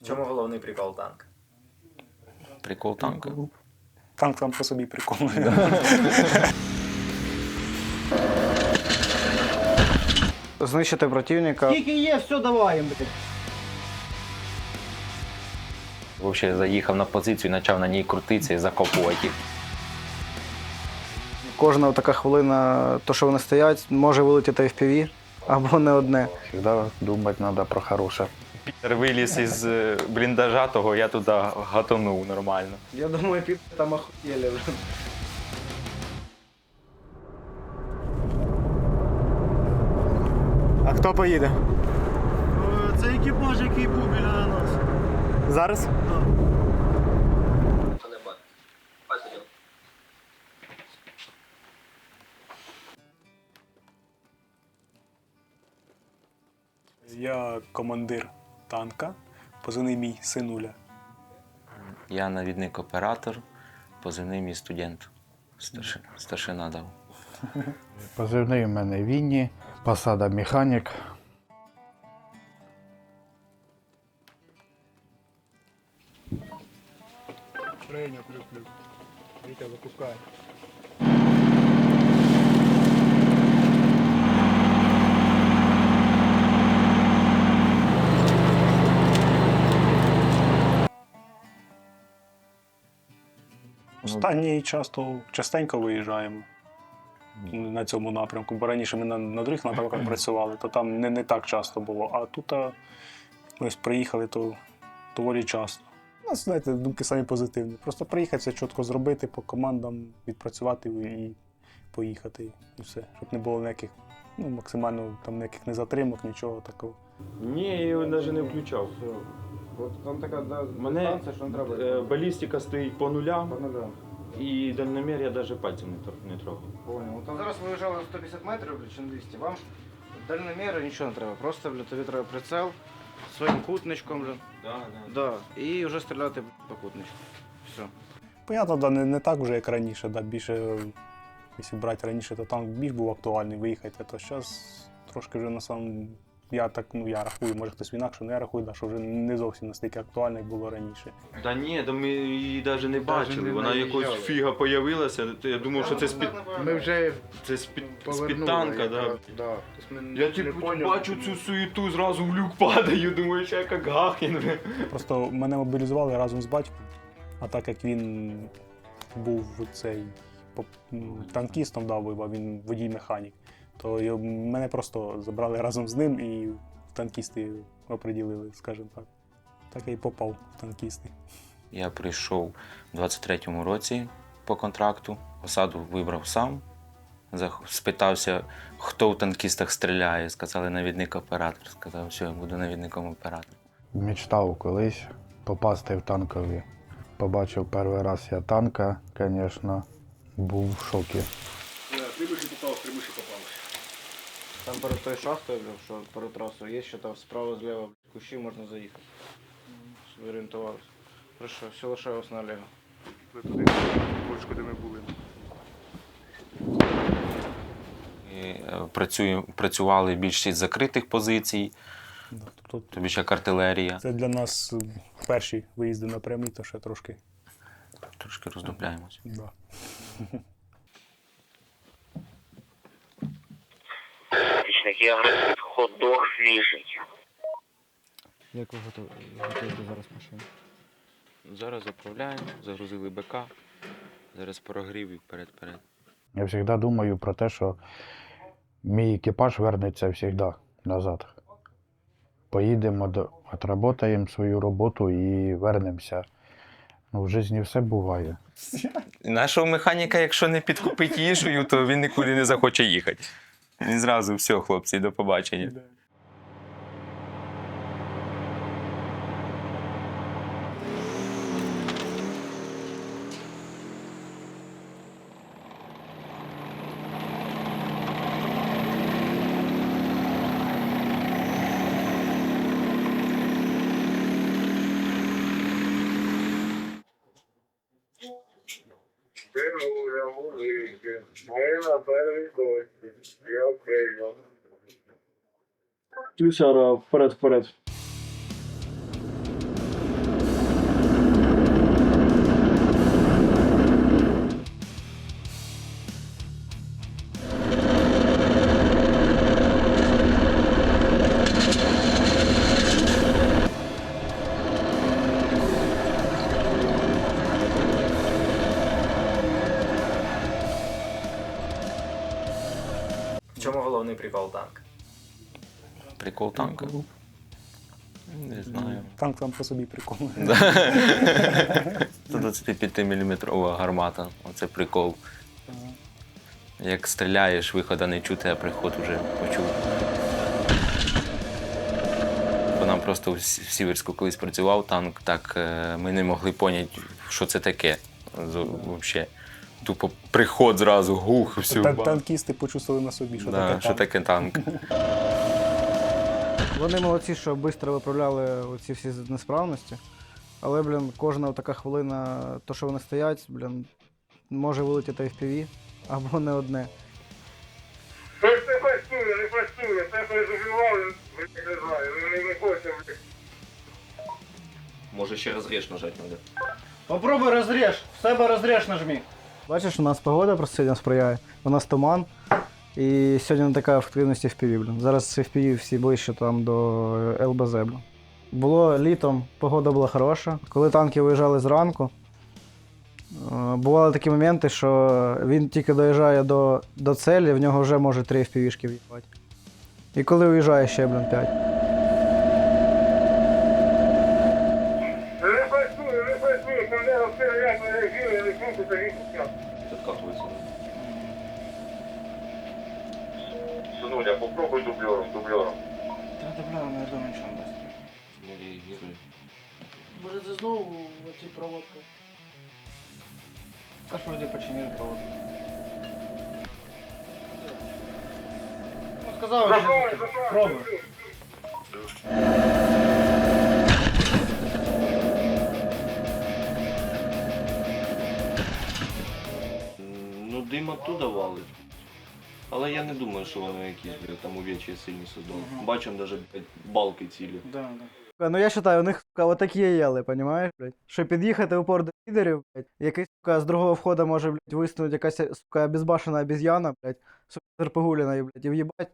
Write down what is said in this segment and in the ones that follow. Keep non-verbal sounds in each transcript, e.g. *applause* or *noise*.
В чому головний прикол танка? Прикол танка. Танк сам по собі прикольний. *laughs* Знищити противника. Скільки є, все давай. блядь. Взагалі заїхав на позицію, почав на ній крутитися і закопувати їх. Кожна така хвилина, то, що вони стоять, може вилетіти FPV або не одне. Всегда думать надо про хорошее. Пітер виліз із е, бліндажа того, я туди гатонув нормально. Я думаю, під там охуєли. А хто поїде? Це екіпаж, який був біля нас. Зараз? Я командир танка, позивний мій синуля. Я навідник оператор, позивний мій студент. Старшина, старшина дав. Позивний у мене Вінні, посада механік. Прийняв клюк-клюк. Вітя запускає. Останній часто частенько виїжджаємо на цьому напрямку, бо раніше ми на, на других напрямках працювали, то там не, не так часто було. А тут а, ось приїхали, то доволі часто. У нас, знаєте, думки самі позитивні. Просто приїхати, все чітко зробити по командам, відпрацювати і поїхати. І все. Щоб не було ніяких, ну, максимально там ніяких не затримок, нічого такого. Ні, я його навіть не включав. От там така да, Мене станція, що не треба. е, балістика стоїть по нулям, По нулям. і дальномір я навіть пальцем не, тор- не трогав. Понял. Ну, там Зараз виїжджали на 150 метрів, блядь, чи на 200. Вам дальноміри нічого не треба. Просто блядь, тобі треба прицел своїм кутничком. Блядь. Да, да. Да. І вже стріляти по кутничку. Все. Понятно, да, не, не так вже, як раніше, да, більше, е, якщо брати раніше, то танк більш був актуальний виїхати, то зараз трошки вже на самому. Я так, ну я рахую, може хтось інакше, але я рахую, да, що вже не зовсім настільки актуально, як було раніше. Да ні, да ми її навіть не бачили. не Вона якось наїжджали. фіга появилася. то Я думав, що це з-під, Ми вже це з-під, з-під танка, да. якраз, да. Тобто ми Я не типу поняли. бачу цю суєту, зразу в люк падаю, думаю, що я як гахін. Просто мене мобілізували разом з батьком, а так як він був цей м, танкістом, да, воював, він водій-механік, то мене просто забрали разом з ним і в танкісти оприділили, скажімо так. Так я й попав в танкісти. Я прийшов у 23-му році по контракту, посаду вибрав сам. Спитався, хто в танкістах стріляє. Сказали навідник оператор. Сказав, що я буду навідником оператора. Мечтав колись попасти в танкові. Побачив перший раз я танка, звісно, був в шокі. Там перед тою шахтою, що перед трасою, є ще там справа зліва блядь, кущі можна заїхати. Щоб орієнтувалися. Хорошо, все лишається наліво. Ви туди, куди ми були. І, е, працювали більшість закритих позицій, Да, тобто тобі ще артилерія. це для нас е, перші виїзди на прямий, то ще трошки. Трошки роздупляємося. Да. *laughs* Отлично, я говорю, хот-дог свіжий. Як ви готові готуєте зараз машину? Зараз заправляємо, загрузили БК, зараз прогрів і вперед-перед. Я завжди думаю про те, що мій екіпаж вернеться завжди назад. Поїдемо, до- отработаємо свою роботу і вернемося. Ну, в житті все буває. Нашого механіка, якщо не підкупить їжею, то він нікуди не захоче їхати. Він зразу все, хлопці, до побачення. Плюсара вперед, вперед. Прикол танка. Не знаю. Танк там по собі прикольний. 125 мм гармата. Оце прикол. Як стріляєш, виходу не чути, а приход вже почув. Бо нам просто в Сіверську колись працював танк, так е, ми не могли поняти, що це таке. Взагалі. Тупо приход зразу, гух, бам. Танкісти почувствували на собі, що Да, таке що танк. таке танк. Вони молодці, що швидко виправляли оці всі несправності. Але, блін, кожна така хвилина, то, що вони стоять, блін, може вилетіти FPV або не одне. Хтось не працює, не працює, те, що я забивав, не знаю, не, не хоче. Може ще раз ріж нажати треба. Попробуй розріж, в себе розріж нажмі. Бачиш, у нас погода просто сьогодні сприяє. У нас туман. І сьогодні не така ефективність FPV. Зараз FPV всі ближче там до ЛБЗ. Було літом, погода була хороша. Коли танки виїжджали зранку, е, бували такі моменти, що він тільки доїжджає до, до целі, в нього вже може 3 FPV-шки в'їхати. І коли виїжджає ще, блін, 5. Це знову оці проводки? Та ж вроді починили проводку. Ну, сказав, що пробуй. Ну, дим оттуда валить. Але я не думаю, що вони якісь, блядь, там увечі сильні создали. Бачимо навіть, балки цілі. Да, да. Ну я вважаю, у них сука, отакі єли, понімаєш, блядь? Що під'їхати в упор до лідерів, блядь, якийсь, сука, з другого входу може, блядь, висунути якась, сука, безбашена обезьяна, блядь, сука, з Арпагуліною, блядь, і в'їбать.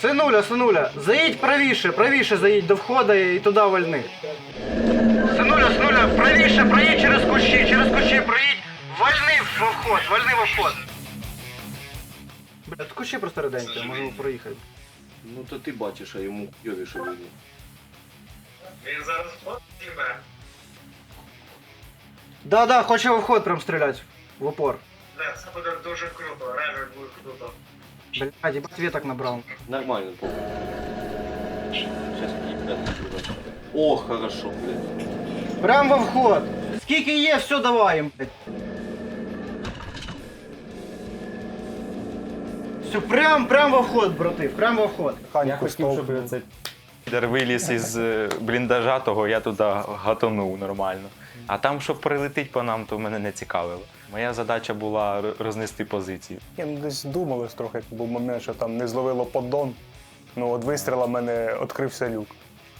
Синуля, синуля, заїдь правіше, правіше заїдь до входу і туди вальни. Синуля, синуля, правіше, проїдь через кущі, через кущі проїдь, вальни во вход, вальни во вход. Блядь, кущі просто реденькі, можемо проїхати. Ну то ти бачиш, а йому йовіше видно. Він зараз тебе. Да, да, хоче во вход прям стріляти. В упор. Да, це буде дуже круто, реально буде круто. Блядь, ебать веток набрал. Нормально. Сейчас О, хорошо, блядь. Прям во вход. Скільки є, все давай їм, блядь. Все, прям, прям во вход, брати, прям во вход. Я хотів, щоб це виліз із е, бліндажа того, я туди гатонув нормально. А там, що прилетить по нам, то мене не цікавило. Моя задача була рознести позиції. Я десь думалось трохи, був момент, що там не зловило поддон. Ну, от вистріла в мене відкрився люк.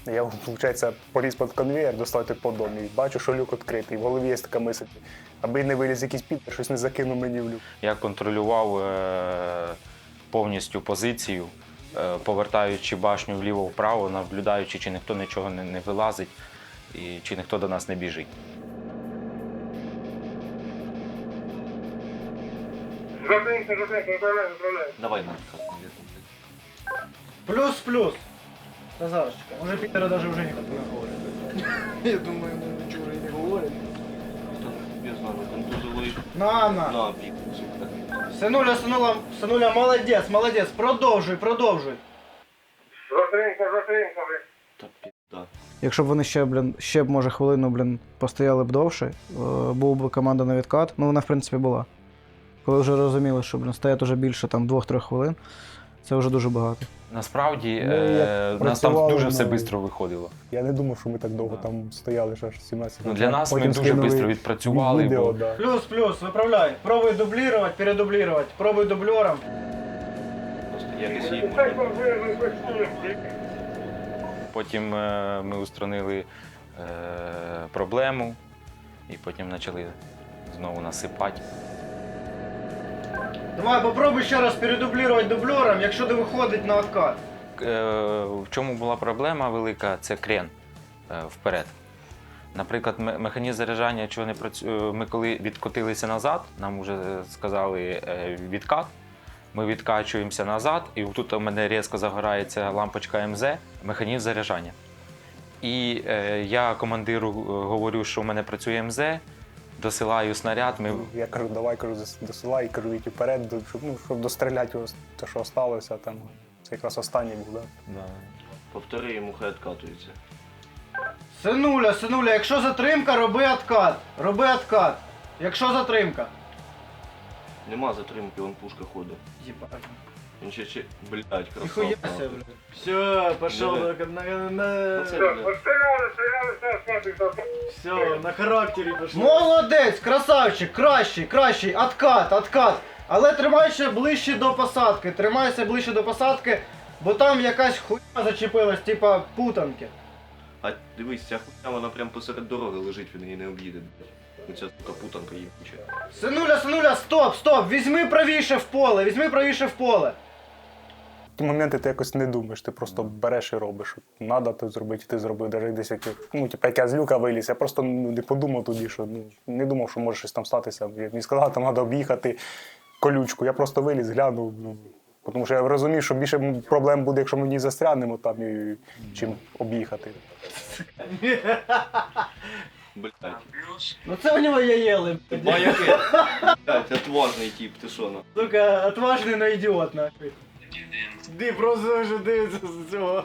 Я, виходить, поліз під конвейер, достав той поддон і бачу, що люк відкритий. В голові є така мисль, аби не виліз якийсь підер, щось не закинув мені в люк. Я контролював е, повністю позицію, повертаючи башню вліво-вправо, наблюдаючи, чи ніхто нічого не, не вилазить і чи ніхто до нас не біжить. Затримся, затримся, заправляй, заправляй. Давай на откат, наверное, блядь. Плюс-плюс. Назарочка, уже Питера даже уже никак не говорит. *laughs* Я думаю, ну нічого і не говорять. Я знаю, контузовий. На, на. На, пік. Синуля, синуля, синуля, молодець, молодець, продовжуй, продовжуй. Затримся, затримся, блін. Та піда. Якщо б вони ще, блін, ще б, може, хвилину, блін, постояли б довше, е, був би команда на відкат. Ну, вона, в принципі, була. Коли вже розуміли, що, блін, стоять уже більше там 2-3 хвилин, це вже дуже багато. Насправді Ну, е, нас там працювали дуже все ми- швидко виходило. Я не думав, що ми так довго там стояли, що аж 17 Ну, для нас ми Потім дуже скинули швидко відпрацювали, Відео, бо- да. Плюс, плюс, виправляй. Пробуй дублірувати, передублірувати. Пробуй дублером. Потім е, ми устранили е, проблему і потім почали знову насипати. Давай, попробуй ще раз передублірувати дублером, якщо не виходить на откат. Е, в чому була проблема велика, це крен е, вперед. Наприклад, ме- механізм заряджання, чого не працює, ми коли відкотилися назад, нам вже сказали е, відкат, Ми відкачуємося назад, і тут у мене різко загорається лампочка МЗ, механізм заряджання. І е, я командиру е, говорю, що у мене працює МЗ, досилаю снаряд. Ми Я кажу, давай кажу, досилай, кажу, йти вперед, щоб, ну, щоб достріляти те, що осталося там. Це якраз останній був, да? да. Повтори йому, хай відкатується. Синуля, синуля, якщо затримка, роби откат. Роби откат. Якщо затримка. Нема затримки, вон пушка ходить. Єбать. Він ще ще, блядь. Все, пошел на, на, на, Оце, Все, блядь. все, на характере пошел. Молодець, красавчик, кращий, кращий, откат, откат. Але тримайся ближче до посадки, тримайся ближче до посадки, бо там якась хуйня зачепилась, типа путанки. А дивись, ця хуйня, вона прям посеред дороги лежить, він її не об'їде, блядь. Ну ця сука путанка їбуча. Синуля, синуля, стоп, стоп, візьми правіше в поле, візьми правіше в поле. Ті моменти ти якось не думаєш, ти просто береш і робиш. Надо то зробити, ти зробив. Навіть десь як, ну, типу, як я з люка виліз, я просто ну, не подумав тоді, що ну, не думав, що може щось там статися. Як мені сказали, там треба об'їхати колючку. Я просто виліз, глянув. Ну, тому що я розумів, що більше проблем буде, якщо ми в ній застрянемо там, і, чим об'їхати. Блядь. Ну це у нього яєли, Ба? Блядь, отважний тип, ти що ну? Сука, отважний, но ідіот, нахуй. Ди просто вже дивиться з цього.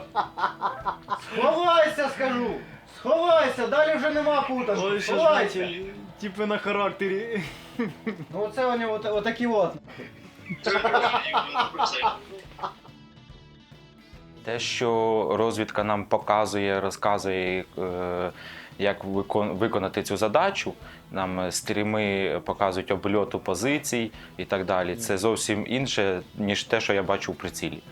Сховайся, скажу! Сховайся, далі вже нема путанки. Ой, Сховайся. типи на характері. Ну оце у нього от- отакі от. Те, що розвідка нам показує, розказує, е, як викон- виконати цю задачу, нам е, стріми показують обльоту позицій і так далі. Це зовсім інше, ніж те, що я бачу в прицілі.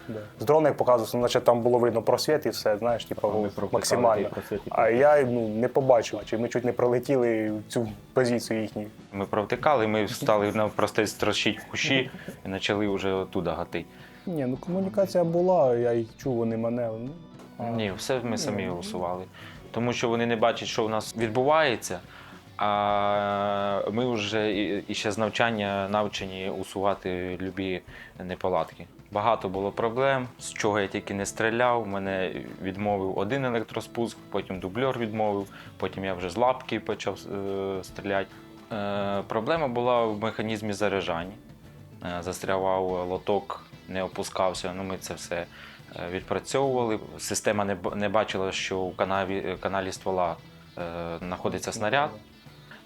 З дрона, як показував, наче там було видно просвіт і все, знаєш, типу, максимально. А я ну, не побачив, чи ми чуть не пролетіли в цю позицію їхню. Ми провтикали, ми стали навпросте строщить в кущі і почали вже оттуда гати. Ні, ну комунікація була, я й чув, вони мене. Ну, а, Ні, все ми самі усували. Тому що вони не бачать, що у нас відбувається. А ми вже і- ще з навчання навчені усувати любі неполадки. Багато було проблем, з чого я тільки не стріляв. Мене відмовив один електроспуск, потім дубльор відмовив, потім я вже з лапки почав е, стріляти. Е, проблема була в механізмі заряджання. Е, застрявав лоток, не опускався. Ну, ми це все відпрацьовували. Система не, не бачила, що у канаві, каналі ствола е, знаходиться снаряд.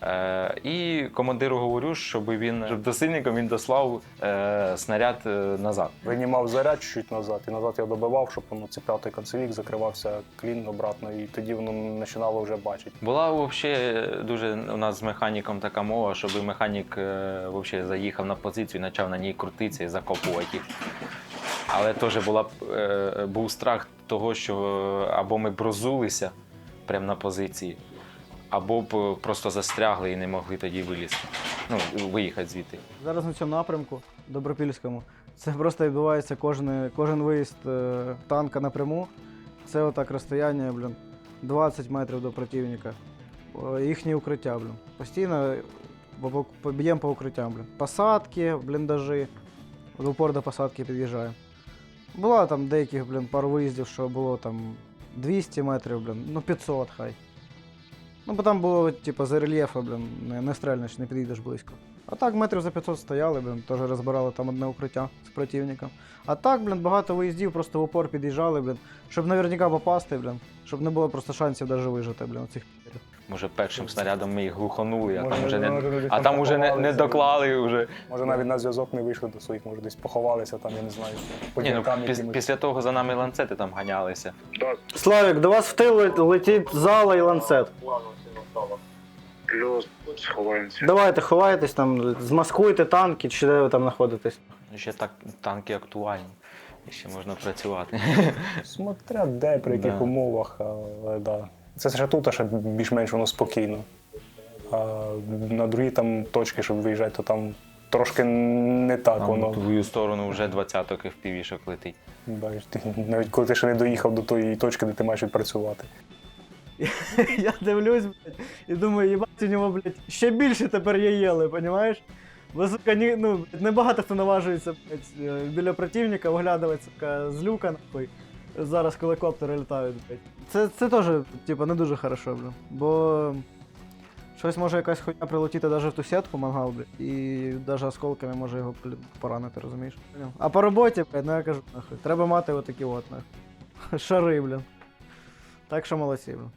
Е, і командиру говорю, щоб він щоб досильником він дослав е, снаряд е, назад. Винімав заряд чуть назад, і назад я добивав, щоб воно цеплятий концевік закривався клін обратно, і тоді воно починало вже бачити. Була взагалі дуже у нас з механіком така мова, щоб механік е, заїхав на позицію і почав на ній крутитися і закопувати їх. Але теж була, е, був страх того, що е, або ми брозулися прямо на позиції, або б е, просто застрягли і не могли тоді вилізти. Ну, виїхати звідти. Зараз на цьому напрямку, Добропільському, це просто відбувається кожен, кожен виїзд е, танка напряму. Це отак розстояння, блін, 20 метрів до противника. О, Їхні укриття, блін. Постійно по- по- б'ємо по укриттям, блін. Посадки, бліндажі. В упор до посадки під'їжджаємо. Була там деяких, блін, пару виїздів, що було там 200 метрів, блін, ну 500 хай. Ну, бо там було, типу, за рельєфу, блін, не, не стрельнеш, не підійдеш близько. А так метрів за 500 стояли, блін, теж розбирали там одне укриття з противником. А так, блін, багато виїздів, просто в упор під'їжджали, блін, щоб наверняка попасти, блін, щоб не було просто шансів навіть вижити, блін, цих пірів. Може, першим снарядом ми їх глуханули, а Може, там вже не, може, а там уже не, не поховалися. доклали. Вже. Може навіть на зв'язок не вийшли до своїх, може десь поховалися там, я не знаю. по Ні, ну, діркам піс, якимось. після того за нами ланцети там ганялися. Славік, до вас в тил летить зала і ланцет. Плюс, сховаємося. Давайте ховайтесь там, змаскуйте танки, чи де ви там знаходитесь. Ще так танки актуальні. І ще можна працювати. Смотря де, при яких Да. умовах, але да. Це ще тут ще більш-менш воно спокійно. А на другі там точки, щоб виїжджати, то там трошки не так Там воно. в твою сторону вже двадцяток FPV-шок летить. Бачиш, ти, навіть коли ти ще не доїхав до тої точки, де ти маєш відпрацювати. *laughs* Я дивлюсь, блядь, і думаю, їбать, у нього, блядь, ще більше тепер є єли, понімаєш? Бо, сука, ні, ну, небагато хто наважується блядь, е, біля противника виглядувати, сука, з люка, нахуй. Зараз коли коптери літають, блядь. Це, це теж, типу, не дуже хорошо, бля. Бо щось може якась хуйня прилетіти навіть в ту сітку мангал, бля, і навіть осколками може його поранити, розумієш? А по роботі, блядь, ну я кажу, нахуй, треба мати отакі от, нахуй. *laughs* Шари, блін. Так що молодці, блін.